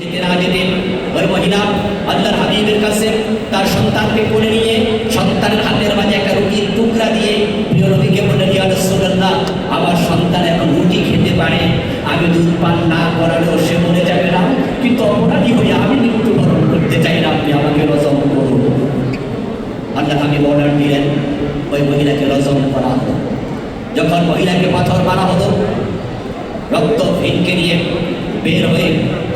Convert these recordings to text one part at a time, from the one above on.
যেতে না যেতেন ওই মহিলা আল্লাহর হাবিবের কাছে তার সন্তানকে কোলে নিয়ে সন্তানের হাতের মাঝে একটা রুটির টুকরা দিয়ে প্রিয় নবীকে বললেন, ইয়া রাসূলুল্লাহ, আমার সন্তান এখন রুটি খেতে পারে। আমি দুধ পান না করালেও সে মরে যাবে না। কিন্তু অপরাধী হয়ে আমি মৃত্যুবরণ করতে চাই না। আপনি আমাকে রজম করুন। আল্লাহ হাবিব অর্ডার দিলেন, ওই মহিলাকে রজম করা হলো। যখন মহিলাকে পাথর মারা হতো রক্ত ভিনকে নিয়ে বের হয়ে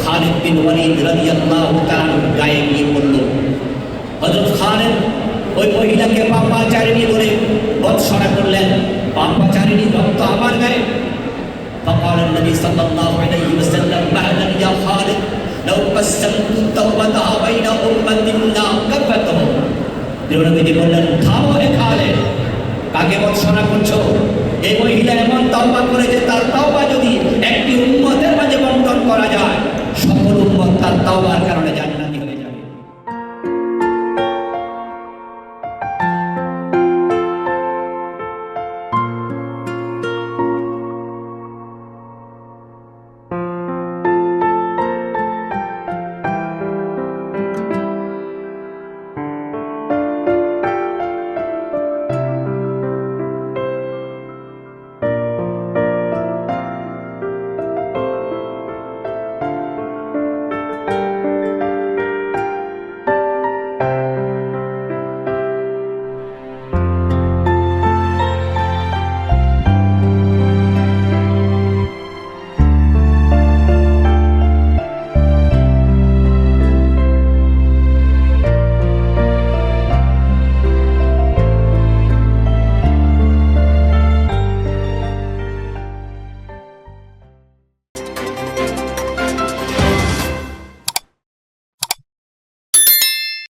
খালিদ বিন ওয়ালিদ রাদিয়াল্লাহু তাআলা গায়ে গিয়ে পড়ল হযরত খালিদ ওই মহিলাকে পাপাচারিণী বলে বৎসরা করলেন পাপাচারিণী রক্ত আমার গায়ে فقال النبي صلى الله عليه وسلم بعدا يا خالد لو قسمت توبتها بين أمة لا كفتهم নবীজি বললেন থামো হে খালেদ কাকে বৎসনা করছো এই মহিলা এমন তাওবা করেছে তার তাওবা যদি